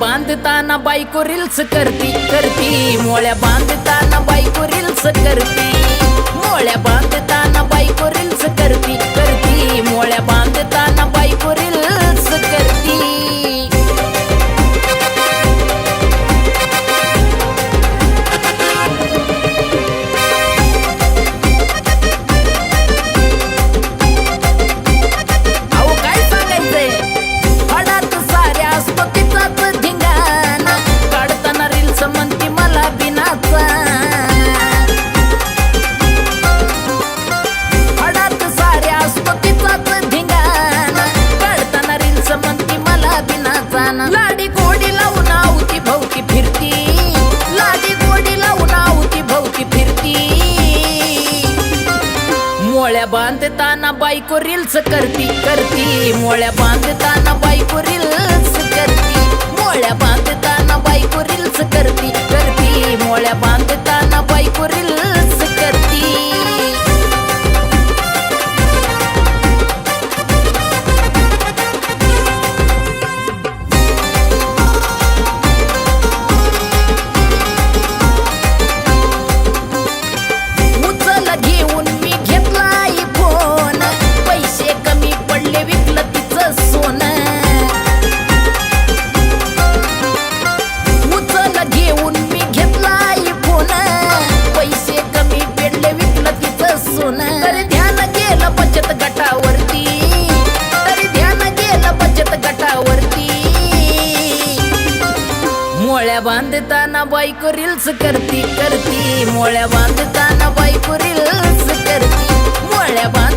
बांधताना बायको रील्स करती करती. मोळ्या बांधताना बायको रील्स करती. मोळ्या बांधताना मोळ्या बांधताना बायको रील्स करती करती. मोळ्या बांधताना बायको रील्स करती. मोळ्या बांधताना बायको रील्स करती करती. मोळ्या बांधताना बायको बांधताना बायको रिल्स करती करती. मोळ्या बांधताना बायको रिल्स करती. मोळ्या बांध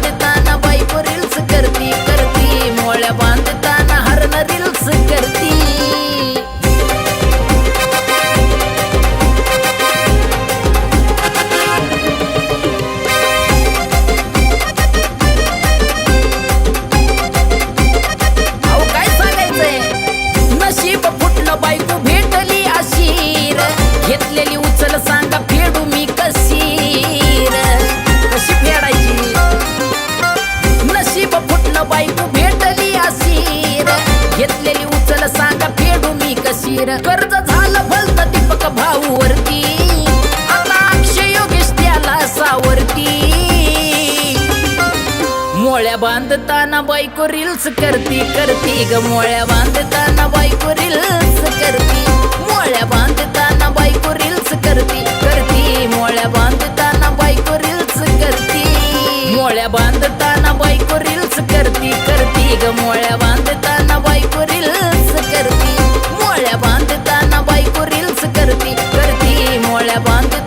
मी कर्ज झालं भलत दीपक भाऊवरती आता अक्षय योगेश त्याला सावरती. मोळ्या बांधताना बायको रील्स करती करती ग. मोळ्या बांधताना बायको रील्स करती. मोळ्या बांधताना बायको रील्स करती करती I bandit.